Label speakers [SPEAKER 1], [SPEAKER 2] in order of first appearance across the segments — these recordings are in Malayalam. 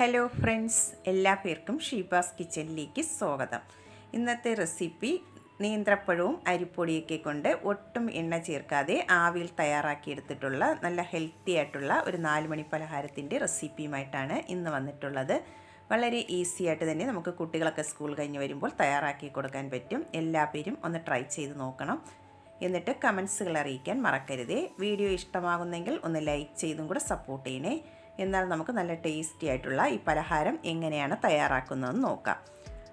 [SPEAKER 1] ഹലോ ഫ്രണ്ട്സ് എല്ലാ പേർക്കും ഷീബാസ് കിച്ചണിലേക്ക് സ്വാഗതം. ഇന്നത്തെ റെസിപ്പി നീന്ത്രപ്പഴവും അരിപ്പൊടിയൊക്കെ കൊണ്ട് ഒട്ടും എണ്ണ ചേർക്കാതെ ആവിയിൽ തയ്യാറാക്കിയെടുത്തിട്ടുള്ള നല്ല ഹെൽത്തി ആയിട്ടുള്ള ഒരു നാലുമണി പലഹാരത്തിന്റെ റെസിപ്പിയുമായിട്ടാണ് ഇന്ന് വന്നിട്ടുള്ളത്. വളരെ ഈസി ആയിട്ട് തന്നെ നമുക്ക് കുട്ടികളൊക്കെ സ്കൂൾ കഴിഞ്ഞ് വരുമ്പോൾ തയ്യാറാക്കി കൊടുക്കാൻ പറ്റും. എല്ലാ പേരും ഒന്ന് ട്രൈ ചെയ്ത് നോക്കണം. എന്നിട്ട് കമൻസുകൾ അറിയിക്കാൻ മറക്കരുതേ. വീഡിയോ ഇഷ്ടമാകുന്നെങ്കിൽ ഒന്ന് ലൈക്ക് ചെയ്തും കൂടെ സപ്പോർട്ട് ചെയ്യണേ. എന്നാൽ നമുക്ക് നല്ല ടേസ്റ്റി ആയിട്ടുള്ള ഈ പലഹാരം എങ്ങനെയാണ് തയ്യാറാക്കുന്നതെന്ന് നോക്കാം.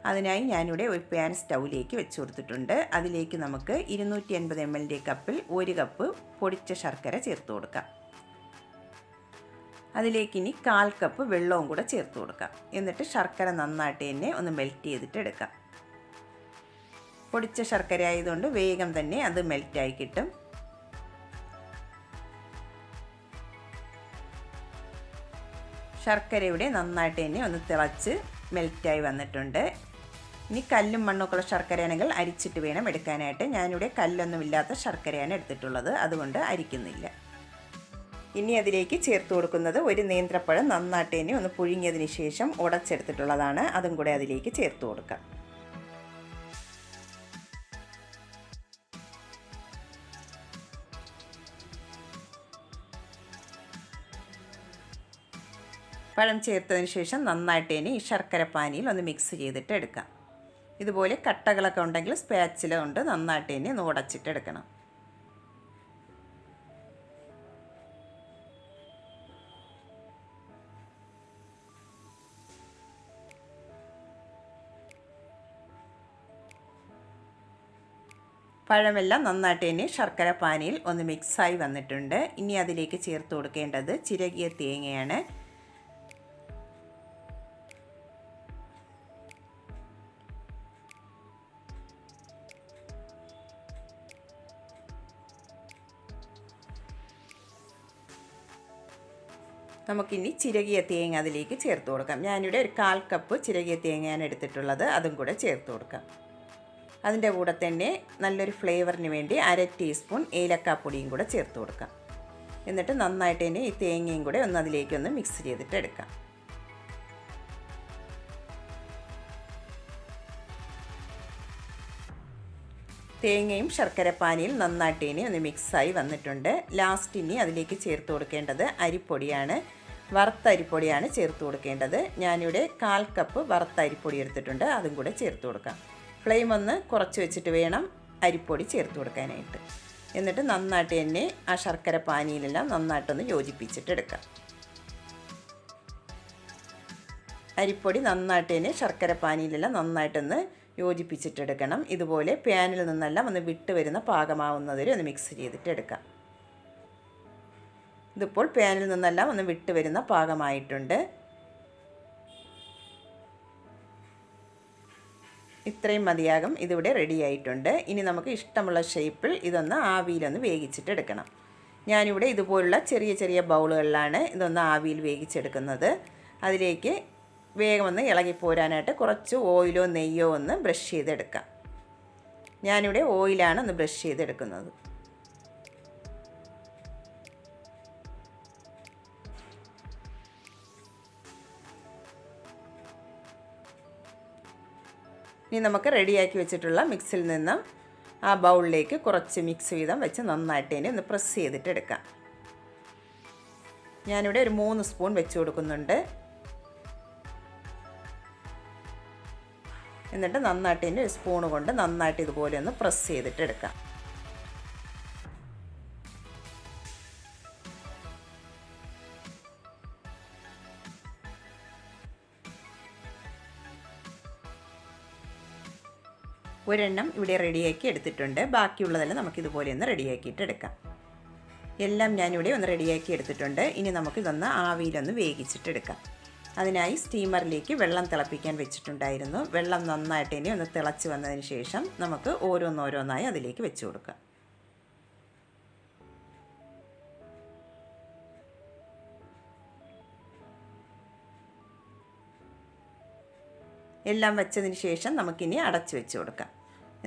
[SPEAKER 1] അതിനായി ഞാനിവിടെ ഒരു പാൻ സ്റ്റൗവിലേക്ക് വെച്ച് കൊടുത്തിട്ടുണ്ട്. അതിലേക്ക് നമുക്ക് ഇരുന്നൂറ്റി അൻപത് എം എല്ലിന്റെ കപ്പിൽ ഒരു കപ്പ് പൊടിച്ച ശർക്കര ചേർത്ത് കൊടുക്കാം. അതിലേക്ക് ഇനി കാൽ കപ്പ് വെള്ളവും കൂടെ ചേർത്ത് കൊടുക്കാം. എന്നിട്ട് ശർക്കര നന്നായിട്ട് തന്നെ ഒന്ന് മെൽറ്റ് ചെയ്തിട്ട് എടുക്കാം. പൊടിച്ച ശർക്കര ആയതുകൊണ്ട് വേഗം തന്നെ അത് മെൽറ്റായി കിട്ടും. ശർക്കര ഇവിടെ നന്നായിട്ട് തന്നെ ഒന്ന് തിളച്ച് മെൽറ്റായി വന്നിട്ടുണ്ട്. ഇനി കല്ലും മണ്ണൊക്കെയുള്ള ശർക്കരയാണെങ്കിൽ അരിച്ചിട്ട് വേണം എടുക്കാനായിട്ട്. ഞാനിവിടെ കല്ലൊന്നുമില്ലാത്ത ശർക്കരയാണ് എടുത്തിട്ടുള്ളത്. അതുകൊണ്ട് അരിക്കുന്നില്ല. ഇനി അതിലേക്ക് ചേർത്ത് കൊടുക്കുന്നത് ഒരു നേന്ത്രപ്പഴം നന്നായിട്ട് തന്നെ ഒന്ന് പുഴുങ്ങിയതിന് ശേഷം ഉടച്ചെടുത്തിട്ടുള്ളതാണ്. അതും കൂടെ അതിലേക്ക് ചേർത്ത് കൊടുക്കാം. പഴം ചേർത്തതിന് ശേഷം നന്നായിട്ട് ഇനി ഈ ശർക്കര പാനിയിൽ ഒന്ന് മിക്സ് ചെയ്തിട്ട് എടുക്കാം. ഇതുപോലെ കട്ടകളൊക്കെ ഉണ്ടെങ്കിൽ സ്പാച്ചില കൊണ്ട് നന്നായിട്ട് ഇനി ഒന്ന് ഉടച്ചിട്ട് എടുക്കണം. പഴമെല്ലാം നന്നായിട്ട് തന്നെ ശർക്കര പാനിയിൽ ഒന്ന് മിക്സായി വന്നിട്ടുണ്ട്. ഇനി അതിലേക്ക് ചേർത്ത് കൊടുക്കേണ്ടത് ചിരകിയ തേങ്ങയാണ്. നമുക്കിനി ചിരകിയ തേങ്ങ അതിലേക്ക് ചേർത്ത് കൊടുക്കാം. ഞാനിവിടെ ഒരു കാൽ കപ്പ് ചിരകിയ തേങ്ങയാണ് എടുത്തിട്ടുള്ളത്. അതും കൂടെ ചേർത്ത് കൊടുക്കാം. അതിന്റെ കൂടെ തന്നെ നല്ലൊരു ഫ്ലേവറിന് വേണ്ടി അര ടീസ്പൂൺ ഏലക്കാപ്പൊടിയും കൂടെ ചേർത്ത് കൊടുക്കാം. എന്നിട്ട് നന്നായിട്ട് തന്നെ ഈ തേങ്ങയും കൂടെ ഒന്ന് അതിലേക്കൊന്ന് മിക്സ് ചെയ്തിട്ട് എടുക്കാം. തേങ്ങയും ശർക്കരപ്പാനിയിൽ നന്നായിട്ട് ഇനി ഒന്ന് മിക്സായി വന്നിട്ടുണ്ട്. ലാസ്റ്റ് ഇനി അതിലേക്ക് ചേർത്ത് കൊടുക്കേണ്ടത് അരിപ്പൊടിയാണ്. വറുത്ത അരിപ്പൊടിയാണ് ചേർത്ത് കൊടുക്കേണ്ടത്. ഞാനിവിടെ കാൽ കപ്പ് വറുത്ത അരിപ്പൊടി എടുത്തിട്ടുണ്ട്. അതും കൂടെ ചേർത്ത് കൊടുക്കാം. ഫ്ലെയിം ഒന്ന് കുറച്ച് വെച്ചിട്ട് വേണം അരിപ്പൊടി ചേർത്ത് കൊടുക്കാനായിട്ട്. എന്നിട്ട് നന്നായിട്ട് തന്നെ ആ ശർക്കര പാനിയിലെല്ലാം നന്നായിട്ടൊന്ന് യോജിപ്പിച്ചിട്ട് എടുക്കാം. അരിപ്പൊടി നന്നായിട്ട് തന്നെ ശർക്കര പാനിയിലെല്ലാം നന്നായിട്ടൊന്ന് യോജിപ്പിച്ചിട്ടെടുക്കണം ഇതുപോലെ പാനിൽ നിന്നെല്ലാം ഒന്ന് വിട്ട് വരുന്ന പാകമാവുന്നതിൽ ഒന്ന് മിക്സ് ചെയ്തിട്ട് എടുക്കാം. ഇതിപ്പോൾ പാനിൽ നിന്നെല്ലാം ഒന്ന് വിട്ട് വരുന്ന പാകമായിട്ടുണ്ട്. ഇത്രയും മതിയാകും. ഇതിവിടെ റെഡിയായിട്ടുണ്ട് ഇനി നമുക്ക് ഇഷ്ടമുള്ള ഷേപ്പിൽ ഇതൊന്ന് ആവിയിലൊന്ന് വേവിച്ചിട്ടെടുക്കണം ഞാനിവിടെ ഇതുപോലുള്ള ചെറിയ ചെറിയ ബൗളുകളിലാണ് ഇതൊന്ന് ആവിയിൽ വേവിച്ചെടുക്കുന്നത്. അതിലേക്ക് വേഗം ഒന്ന് ഇളകിപ്പോരാനായിട്ട് കുറച്ച് ഓയിലോ നെയ്യോ ഒന്ന് ബ്രഷ് ചെയ്തെടുക്കാം. ഞാനിവിടെ ഓയിലാണ് ഒന്ന് ബ്രഷ് ചെയ്തെടുക്കുന്നത്. ഇനി നമുക്ക് റെഡിയാക്കി വെച്ചിട്ടുള്ള മിക്സിൽ നിന്നും ആ ബൗളിലേക്ക് കുറച്ച് മിക്സ് വീതം വെച്ച് നന്നായിട്ട് ഇനി ഒന്ന് പ്രസ് ചെയ്തിട്ട് എടുക്കാം. ഞാനിവിടെ ഒരു മൂന്ന് സ്പൂൺ വെച്ച് കൊടുക്കുന്നുണ്ട്. എന്നിട്ട് നന്നായിട്ട് ഇതിന്റെ സ്പൂൺ കൊണ്ട് നന്നായിട്ട് ഇതുപോലെ ഒന്ന് പ്രസ് ചെയ്തിട്ട് എടുക്കാം. ഒരെണ്ണം ഇവിടെ റെഡിയാക്കി എടുത്തിട്ടുണ്ട്. ബാക്കിയുള്ളതെല്ലാം നമുക്കിതുപോലെ ഒന്ന് റെഡിയാക്കിയിട്ട് എടുക്കാം. എല്ലാം ഞാനിവിടെ ഒന്ന് റെഡിയാക്കി എടുത്തിട്ടുണ്ട്. ഇനി നമുക്കിതൊന്ന് ആവിയിലൊന്ന് വേവിച്ചിട്ടെടുക്കാം അതിനായി സ്റ്റീമറിലേക്ക് വെള്ളം തിളപ്പിക്കാൻ വെച്ചിട്ടുണ്ടായിരുന്നു. വെള്ളം നന്നായിട്ട് ഇനി ഒന്ന് തിളച്ച് വന്നതിന് ശേഷം നമുക്ക് ഓരോന്നോരോന്നായി അതിലേക്ക് വെച്ച് കൊടുക്കാം. എല്ലാം വെച്ചതിന് ശേഷം നമുക്കിനി അടച്ചു വെച്ച് കൊടുക്കാം.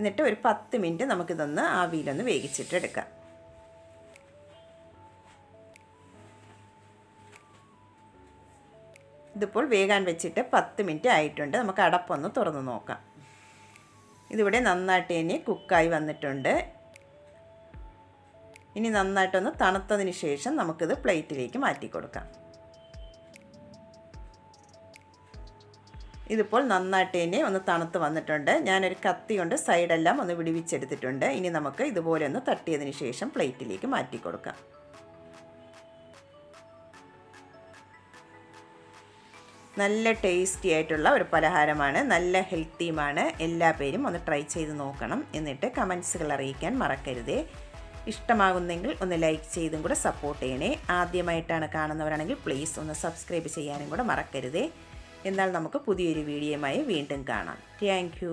[SPEAKER 1] എന്നിട്ട് ഒരു പത്ത് മിനിറ്റ് നമുക്കിതൊന്ന് ആവിയിലൊന്ന് വേവിച്ചിട്ടെടുക്കാം. ഇതിപ്പോൾ വേകാൻ വെച്ചിട്ട് പത്ത് മിനിറ്റ് ആയിട്ടുണ്ട്. നമുക്ക് അടപ്പൊന്ന് തുറന്ന് നോക്കാം. ഇതിവിടെ നന്നായിട്ട് തന്നെ കുക്കായി വന്നിട്ടുണ്ട്. ഇനി നന്നായിട്ടൊന്ന് തണുത്തതിന് ശേഷം നമുക്കിത് പ്ലേറ്റിലേക്ക് മാറ്റി കൊടുക്കാം ഇതിപ്പോൾ നന്നായിട്ട് തന്നെ ഒന്ന് തണുത്ത് വന്നിട്ടുണ്ട്. ഞാനൊരു കത്തി കൊണ്ട് സൈഡെല്ലാം ഒന്ന് വിടിവിച്ചെടുത്തിട്ടുണ്ട്. ഇനി നമുക്ക് ഇതുപോലെ ഒന്ന് തട്ടിയതിന് ശേഷം പ്ലേറ്റിലേക്ക് മാറ്റി കൊടുക്കാം. നല്ല ടേസ്റ്റി ആയിട്ടുള്ള ഒരു പലഹാരമാണ്. നല്ല ഹെൽത്തിയുമാണ്. എല്ലാ പേരും ഒന്ന് ട്രൈ ചെയ്ത് നോക്കണം എന്നിട്ട് കമൻസുകൾ അറിയിക്കാൻ മറക്കരുതേ. ഇഷ്ടമാകുന്നെങ്കിൽ ഒന്ന് ലൈക്ക് ചെയ്തും കൂടെ സപ്പോർട്ട് ചെയ്യണേ. ആദ്യമായിട്ടാണ് കാണുന്നവരാണെങ്കിൽ പ്ലീസ് ഒന്ന് സബ്സ്ക്രൈബ് ചെയ്യാനും കൂടെ മറക്കരുതേ. എന്നാൽ നമുക്ക് പുതിയൊരു വീഡിയോയുമായി വീണ്ടും കാണാം. താങ്ക്